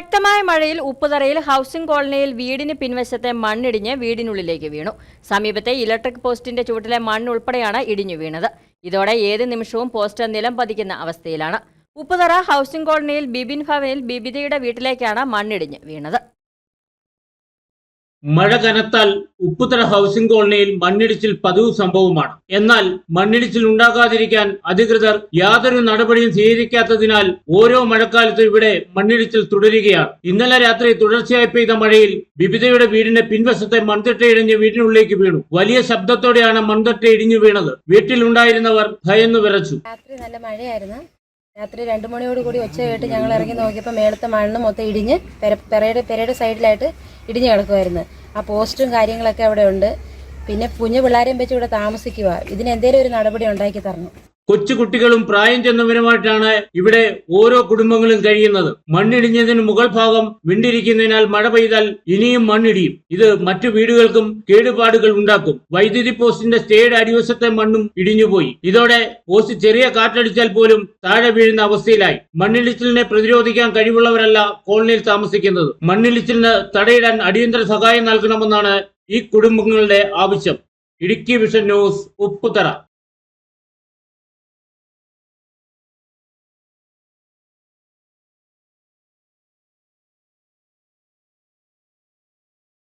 ശക്തമായ മഴയിൽ ഉപ്പുതറയിൽ ഹൗസിംഗ് കോളനിയിൽ വീടിന് പിൻവശത്തെ മണ്ണിടിഞ്ഞ് വീടിനുള്ളിലേക്ക് വീണു. സമീപത്തെ ഇലക്ട്രിക് പോസ്റ്റിന്റെ ചുവട്ടിലെ മണ്ണ് ഉൾപ്പെടെയാണ് ഇടിഞ്ഞു വീണത്. ഇതോടെ ഏത് നിമിഷവും പോസ്റ്റ് നിലം പതിക്കുന്ന അവസ്ഥയിലാണ്. ഉപ്പുതറ ഹൗസിംഗ് കോളനിയിൽ ബിബിൻ ഭവനിൽ ബിബിതയുടെ വീട്ടിലേക്കാണ് മണ്ണിടിഞ്ഞ് വീണത്. മഴ കനത്താൽ ഉപ്പുതറ ഹൗസിംഗ് കോളനിയിൽ മണ്ണിടിച്ചിൽ പതിവ് സംഭവമാണ്. എന്നാൽ മണ്ണിടിച്ചിൽ ഉണ്ടാകാതിരിക്കാൻ അധികൃതർ യാതൊരു നടപടിയും സ്വീകരിക്കാത്തതിനാൽ ഓരോ മഴക്കാലത്തും ഇവിടെ മണ്ണിടിച്ചിൽ തുടരുകയാണ്. ഇന്നലെ രാത്രി തുടർച്ചയായി പെയ്ത മഴയിൽ വിവിധയുടെ വീടിന്റെ പിൻവശത്തെ മൺതിട്ട ഇടിഞ്ഞ് വീടിനുള്ളിലേക്ക് വീണു. വലിയ ശബ്ദത്തോടെയാണ് മൺതിട്ട ഇടിഞ്ഞു വീണത്. വീട്ടിലുണ്ടായിരുന്നവർ ഭയന്നു വിറച്ചു. രാത്രി നല്ല മഴയായിരുന്നു. രാത്രി രണ്ട് മണിയോട് കൂടി ഒച്ച കേട്ട് ഞങ്ങൾ ഇറങ്ങി നോക്കിയപ്പോൾ മേളത്തെ മണ്ണ് മൊത്തം ഇടിഞ്ഞ് പെരയുടെ പെരയുടെ സൈഡിലായിട്ട് ഇടിഞ്ഞ് കിടക്കുമായിരുന്നു ആ പോസ്റ്റും കാര്യങ്ങളൊക്കെ അവിടെ ഉണ്ട്. പിന്നെ കുഞ്ഞു പിള്ളേരെയും വെച്ച് ഇവിടെ താമസിക്കുക. ഇതിനെന്തേലും ഒരു നടപടി ഉണ്ടാക്കി തരണം. കൊച്ചു കുട്ടികളും പ്രായം ചെന്നവരുമായിട്ടാണ് ഇവിടെ ഓരോ കുടുംബങ്ങളും കഴിയുന്നത്. മണ്ണിടിഞ്ഞതിന് മുകൾ ഭാഗം വിണ്ടിരിക്കുന്നതിനാൽ മഴ പെയ്താൽ ഇനിയും മണ്ണിടിയും. ഇത് മറ്റു വീടുകൾക്കും കേടുപാടുകൾ ഉണ്ടാക്കും. വൈദ്യുതി പോസ്റ്റിന്റെ സ്റ്റേയുടെ അടിവശത്തെ മണ്ണും ഇടിഞ്ഞുപോയി. ഇതോടെ പോസ്റ്റ് ചെറിയ കാറ്റടിച്ചാൽ പോലും താഴെ വീഴുന്ന അവസ്ഥയിലായി. മണ്ണിടിച്ചിലിനെ പ്രതിരോധിക്കാൻ കഴിവുള്ളവരല്ല കോളനിയിൽ താമസിക്കുന്നത്. മണ്ണിടിച്ചിലിന് തടയിടാൻ അടിയന്തര സഹായം നൽകണമെന്നാണ് ഈ കുടുംബങ്ങളുടെ ആവശ്യം. Idukki vision news Upputhara.